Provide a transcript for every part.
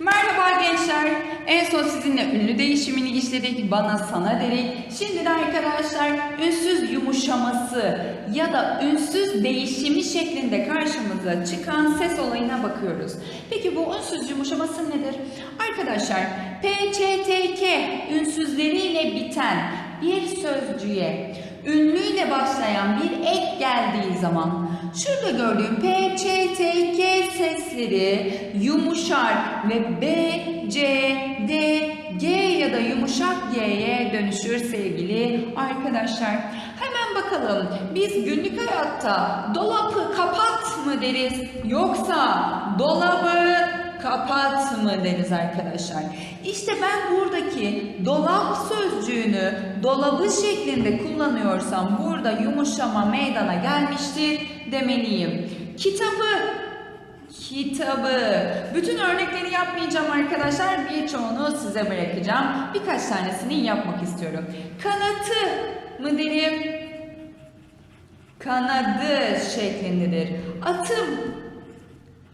Merhaba gençler. En son sizinle ünlü değişimini işledik. Bana sana dedik. Şimdi de arkadaşlar ünsüz yumuşaması ya da ünsüz değişimi şeklinde karşımıza çıkan ses olayına bakıyoruz. Peki bu ünsüz yumuşaması nedir? Arkadaşlar P, Ç, T, K ünsüzleriyle biten bir sözcüğe ünlüyle başlayan bir ek geldiği zaman şurada gördüğüm P, Ç, T, K sesleri yumuşar ve B, C, D, G ya da yumuşak G'ye dönüşür sevgili arkadaşlar. Hemen bakalım biz günlük hayatta dolabı kapat mı deriz yoksa dolabı kapat mı deriz arkadaşlar. İşte ben buradaki dolap sözcüğünü dolabı şeklinde kullanıyorsam burada yumuşama meydana gelmiştir demeliyim. Kitabı kitabı. Bütün örnekleri yapmayacağım arkadaşlar. Birçoğunu size bırakacağım. Birkaç tanesini yapmak istiyorum. Kanatı mı derim? Kanadı şeklindedir. Atım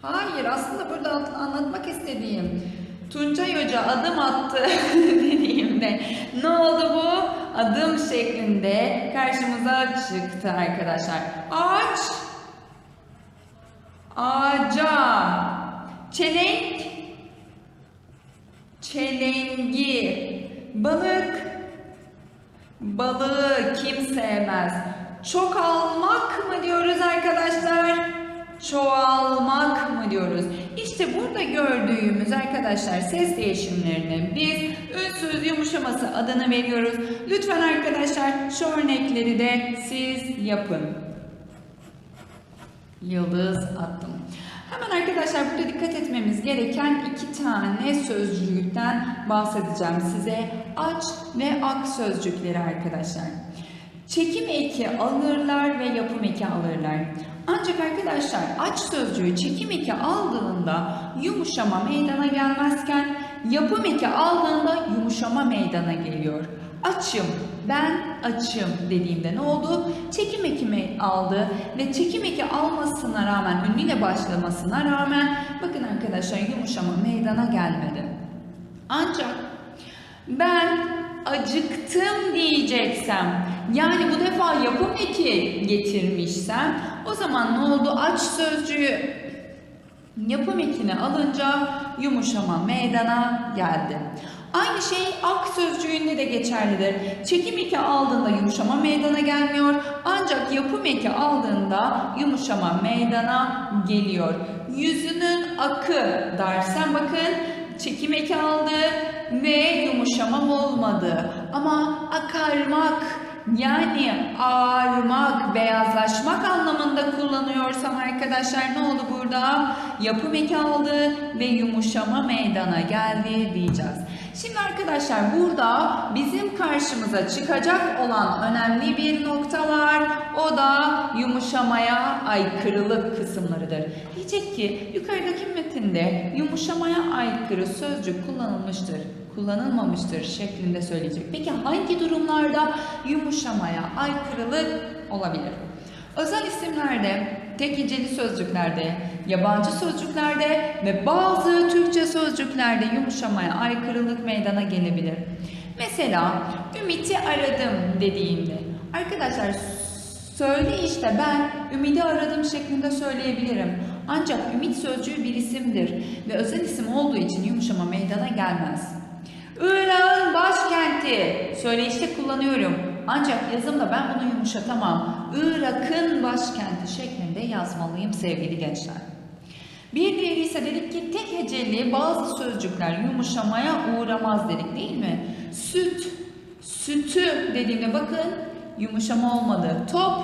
Hayır aslında burada anlatmak istediğim Tuncay Hoca adım attı dediğimde ne oldu bu? Adım şeklinde karşımıza çıktı arkadaşlar. Ağaç Ağaca Çelenk Çelengi Balık Balığı kim sevmez? Çok almak mı diyoruz arkadaşlar? Çoğalmak mı diyoruz? İşte burada gördüğümüz arkadaşlar ses değişimlerine biz ünsüz yumuşaması adını veriyoruz. Lütfen arkadaşlar şu örnekleri de siz yapın. Yıldız attım. Hemen arkadaşlar burada dikkat etmemiz gereken iki tane sözcükten bahsedeceğim size. Aç ve ak sözcükleri arkadaşlar. Çekim eki alırlar ve yapım eki alırlar. Ancak arkadaşlar aç sözcüğü çekim eki aldığında yumuşama meydana gelmezken yapım eki aldığında yumuşama meydana geliyor. Açım, ben açım dediğimde ne oldu? Çekim ekimi aldı ve çekim eki almasına rağmen, ünlüyle başlamasına rağmen bakın arkadaşlar yumuşama meydana gelmedi. Ancak ben acıktım diyeceksem yani bu defa yapım eki getirmişsem o zaman ne oldu? Aç sözcüğü yapım ekini alınca yumuşama meydana geldi. Aynı şey ak sözcüğünde de geçerlidir. Çekim eki aldığında yumuşama meydana gelmiyor. Ancak yapım eki aldığında yumuşama meydana geliyor. Yüzünün akı dersen bakın çekim eki aldı ve yumuşama olmadı. Ama akarmak yani ağarmak, beyazlaşmak anlamında kullanıyorsam arkadaşlar ne oldu burada? Yapım eki ve yumuşama meydana geldi diyeceğiz. Şimdi arkadaşlar burada bizim karşımıza çıkacak olan önemli bir nokta var. O da yumuşamaya aykırılık kısımlarıdır. Diyecek ki yukarıdaki metinde yumuşamaya aykırı sözcük kullanılmıştır kullanılmamıştır şeklinde söyleyecek. Peki hangi durumlarda yumuşamaya aykırılık olabilir? Özel isimlerde, tek heceli sözcüklerde, yabancı sözcüklerde ve bazı Türkçe sözcüklerde yumuşamaya aykırılık meydana gelebilir. Mesela Ümit'i aradım dediğimde arkadaşlar söyle işte ben Ümit'i aradım şeklinde söyleyebilirim. Ancak Ümit sözcüğü bir isimdir ve özel isim olduğu için yumuşama meydana gelmez. Irak'ın başkenti söyleyişte kullanıyorum. Ancak yazımda ben bunu yumuşatamam. Irak'ın başkenti şeklinde yazmalıyım sevgili gençler. Bir diğeri ise dedik ki tek heceli bazı sözcükler yumuşamaya uğramaz dedik değil mi? Süt, sütü dediğimde bakın yumuşama olmadı. Top,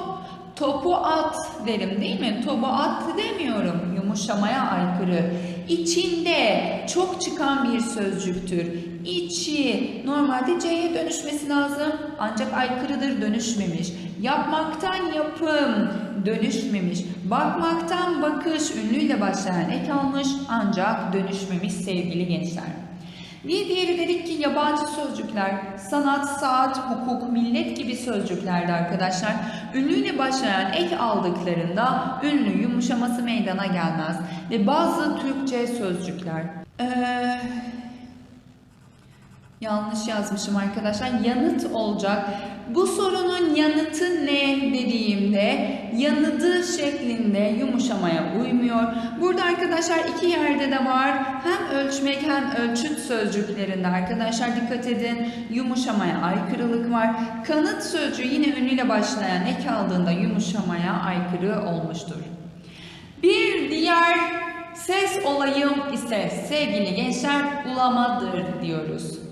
topu at derim değil mi? Topu at demiyorum yumuşamaya aykırı. İçinde çok çıkan bir sözcüktür. İçi normalde C'ye dönüşmesi lazım ancak aykırıdır dönüşmemiş. Yapmaktan yapım dönüşmemiş. Bakmaktan bakış ünlüyle başlayan ek almış ancak dönüşmemiş sevgili gençler. Bir diğeri dedik ki yabancı sözcükler, sanat, saat, hukuk, millet gibi sözcüklerdi arkadaşlar. Ünlüyle başlayan ek aldıklarında ünlü yumuşaması meydana gelmez. Ve bazı Türkçe sözcükler. Ee, yanlış yazmışım arkadaşlar. Yanıt olacak. Bu sorunun yanıtı ne dediğimde yanıdı şeklinde yumuşamaya uymuyor. Burada arkadaşlar iki yerde de var. Hem ölçmek hem ölçüt sözcüklerinde arkadaşlar dikkat edin. Yumuşamaya aykırılık var. Kanıt sözcüğü yine ünlüyle başlayan ek aldığında yumuşamaya aykırı olmuştur. Bir diğer ses olayım ise sevgili gençler ulamadır diyoruz.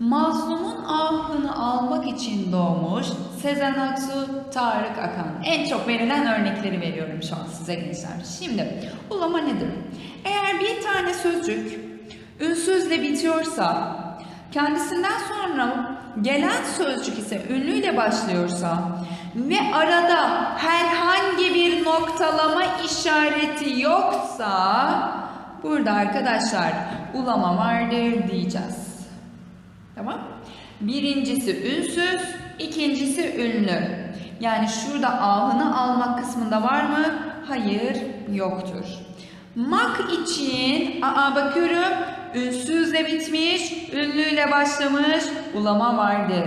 Mazlumun ahını almak için doğmuş Sezen Aksu, Tarık Akan. En çok verilen örnekleri veriyorum şu an size gençler. Şimdi ulama nedir? Eğer bir tane sözcük ünsüzle bitiyorsa, kendisinden sonra gelen sözcük ise ünlüyle başlıyorsa ve arada herhangi bir noktalama işareti yoksa burada arkadaşlar ulama vardır diyeceğiz. Tamam. Birincisi ünsüz, ikincisi ünlü. Yani şurada ahını almak kısmında var mı? Hayır, yoktur. Mak için, aa bakıyorum, ünsüzle bitmiş, ünlüyle başlamış, ulama vardır.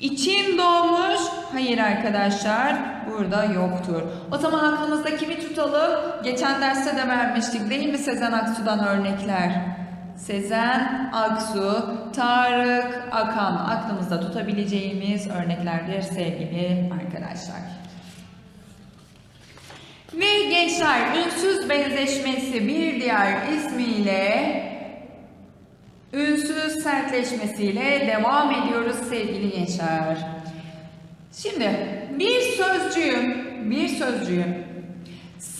İçin doğmuş, hayır arkadaşlar, burada yoktur. O zaman aklımızda kimi tutalım? Geçen derste de vermiştik değil mi Sezen Aksu'dan örnekler? Sezen Aksu, Tarık Akan aklımızda tutabileceğimiz örneklerdir sevgili arkadaşlar. Ve gençler ünsüz benzeşmesi bir diğer ismiyle ünsüz sertleşmesiyle devam ediyoruz sevgili gençler. Şimdi bir sözcüğün bir sözcüğün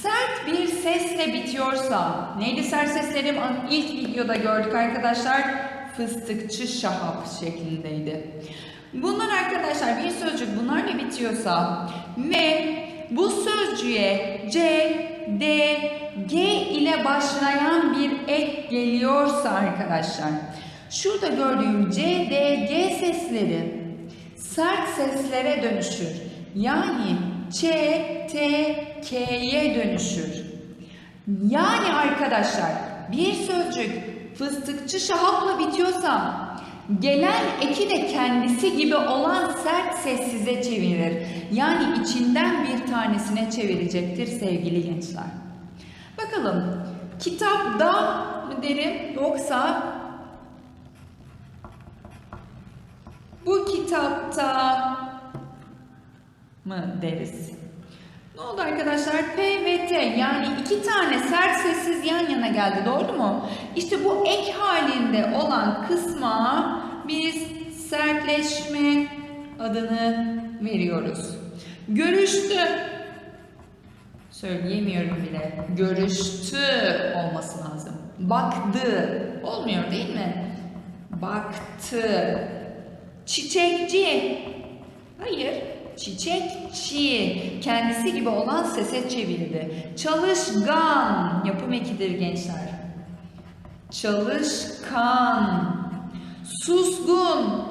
Sert bir sesle bitiyorsa, neydi sert seslerim ilk videoda gördük arkadaşlar. Fıstıkçı şahap şeklindeydi. Bunlar arkadaşlar bir sözcük bunlarla bitiyorsa ve bu sözcüğe C, D, G ile başlayan bir ek geliyorsa arkadaşlar. Şurada gördüğüm C, D, G sesleri sert seslere dönüşür. Yani Ç, T, K'ye dönüşür. Yani arkadaşlar bir sözcük fıstıkçı şahapla bitiyorsa gelen eki de kendisi gibi olan sert sessize çevirir. Yani içinden bir tanesine çevirecektir sevgili gençler. Bakalım kitapta mı derim yoksa bu kitapta mı deriz? Ne oldu arkadaşlar? P ve T yani iki tane sert sessiz yan yana geldi. Doğru mu? İşte bu ek halinde olan kısma biz sertleşme adını veriyoruz. Görüştü. Söyleyemiyorum bile. Görüştü olması lazım. Baktı. Olmuyor değil mi? Baktı. Çiçekçi. Hayır. Çiçekçi. Kendisi gibi olan sese çevirdi. Çalışkan. Yapım ekidir gençler. Çalışkan. Susgun.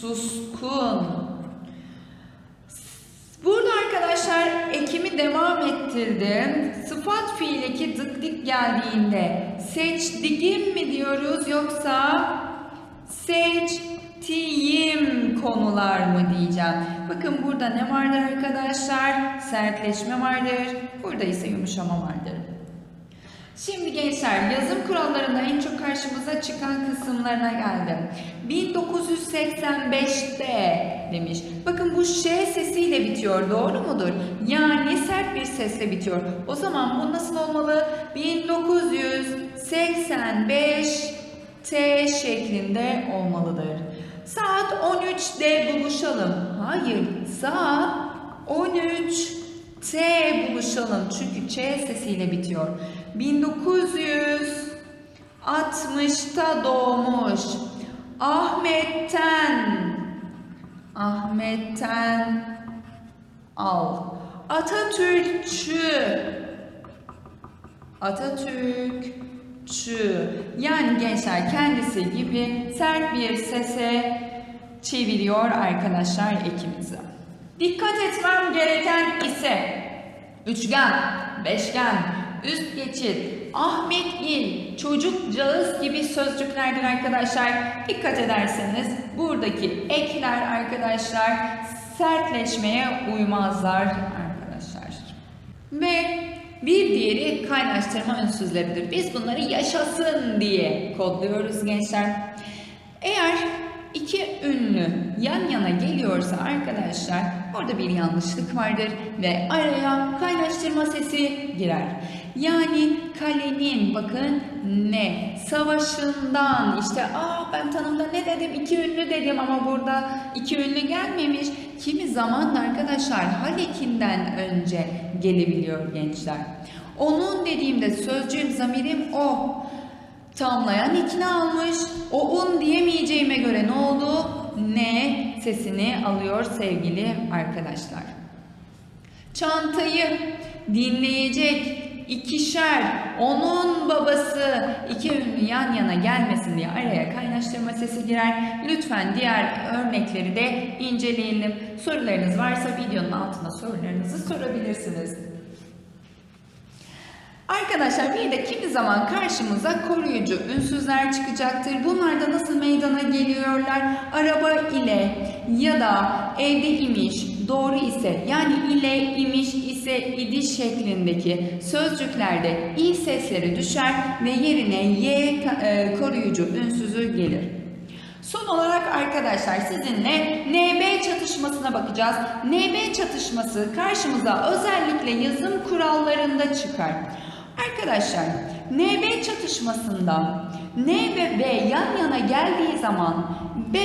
Suskun. Burada arkadaşlar ekimi devam ettirdim. Sıfat fiil eki dık dik geldiğinde seçtiğim mi diyoruz yoksa seçtiğim konular mı diyeceğim. Bakın burada ne vardır arkadaşlar? Sertleşme vardır. Burada ise yumuşama vardır. Şimdi gençler yazım kurallarında en çok karşımıza çıkan kısımlarına geldim. 1985'te demiş. Bakın bu ş sesiyle bitiyor doğru mudur? Yani sert bir sesle bitiyor. O zaman bu nasıl olmalı? 1985 T şeklinde olmalıdır. Saat 13'de buluşalım. Hayır, saat 13 T buluşalım. Çünkü Ç sesiyle bitiyor. 1960'ta doğmuş. Ahmet'ten Ahmet'ten al. Atatürkçü Atatürkçü çı. Yani gençler kendisi gibi sert bir sese çeviriyor arkadaşlar ekimizi. Dikkat etmem gereken ise üçgen, beşgen, üst geçit, Ahmet İl, çocukcağız gibi sözcüklerdir arkadaşlar. Dikkat ederseniz buradaki ekler arkadaşlar sertleşmeye uymazlar arkadaşlar. Ve bir diğeri kaynaştırma ünsüzleridir. Biz bunları yaşasın diye kodluyoruz gençler. Eğer iki ünlü yan yana geliyorsa arkadaşlar orada bir yanlışlık vardır ve araya kaynaştırma sesi girer. Yani kalenin bakın ne savaşından işte aa ben tanımda ne dedim iki ünlü dedim ama burada iki ünlü gelmemiş. Kimi zaman da arkadaşlar Halekinden önce gelebiliyor gençler. Onun dediğimde sözcüğüm zamirim o. Tamlayan ikna almış. O un diyemeyeceğime göre ne oldu? Ne sesini alıyor sevgili arkadaşlar. Çantayı dinleyecek ikişer onun babası iki ünlü yan yana gelmesin diye araya kaynaştırma sesi girer. Lütfen diğer örnekleri de inceleyelim. Sorularınız varsa videonun altına sorularınızı sorabilirsiniz. Arkadaşlar bir de kimi zaman karşımıza koruyucu ünsüzler çıkacaktır. Bunlar da nasıl meydana geliyorlar? Araba ile ya da evde imiş, doğru ise yani ile, imiş, ise, idi şeklindeki sözcüklerde i sesleri düşer ve yerine y e, koruyucu ünsüzü gelir. Son olarak arkadaşlar sizinle NB çatışmasına bakacağız. NB çatışması karşımıza özellikle yazım kurallarında çıkar. Arkadaşlar NB çatışmasında N ve B yan yana geldiği zaman B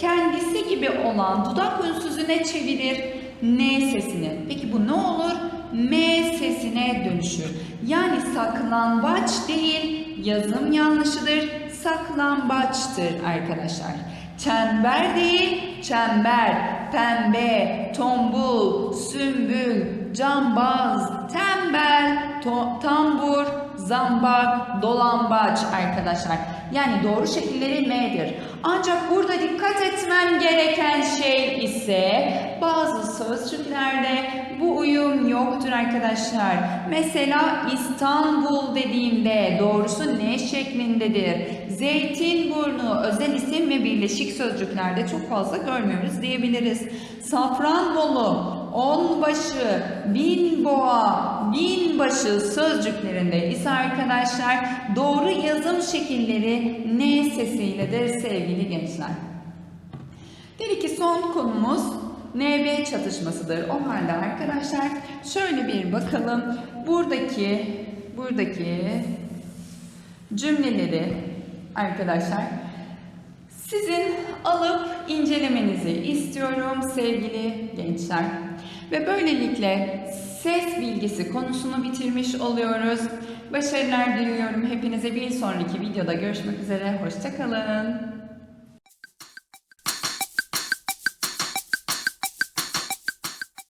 kendisi gibi olan dudak ünsüzüne çevirir N sesini. Peki bu ne olur? M sesine dönüşür. Yani saklambaç değil yazım yanlışıdır. Saklambaçtır arkadaşlar. Çember değil, çember, pembe, tombul, sümbül, cambaz, tembel, to- tambur, zambak, dolambaç arkadaşlar. Yani doğru şekilleri M'dir. Ancak burada dikkat etmem gereken şey ise bazı sözcüklerde bu uyum yoktur arkadaşlar. Mesela İstanbul dediğimde doğrusu ne şeklindedir? Zeytinburnu özel isim ve birleşik sözcüklerde çok fazla görmüyoruz diyebiliriz. Safranbolu, onbaşı, binboğa, binbaşı sözcüklerinde ise arkadaşlar doğru yazım şekilleri ne sesiyledir sevgili gençler. Dedi ki son konumuz NB çatışmasıdır. O halde arkadaşlar şöyle bir bakalım. Buradaki buradaki cümleleri arkadaşlar sizin alıp incelemenizi istiyorum sevgili gençler. Ve böylelikle ses bilgisi konusunu bitirmiş oluyoruz. Başarılar diliyorum hepinize bir sonraki videoda görüşmek üzere. Hoşçakalın.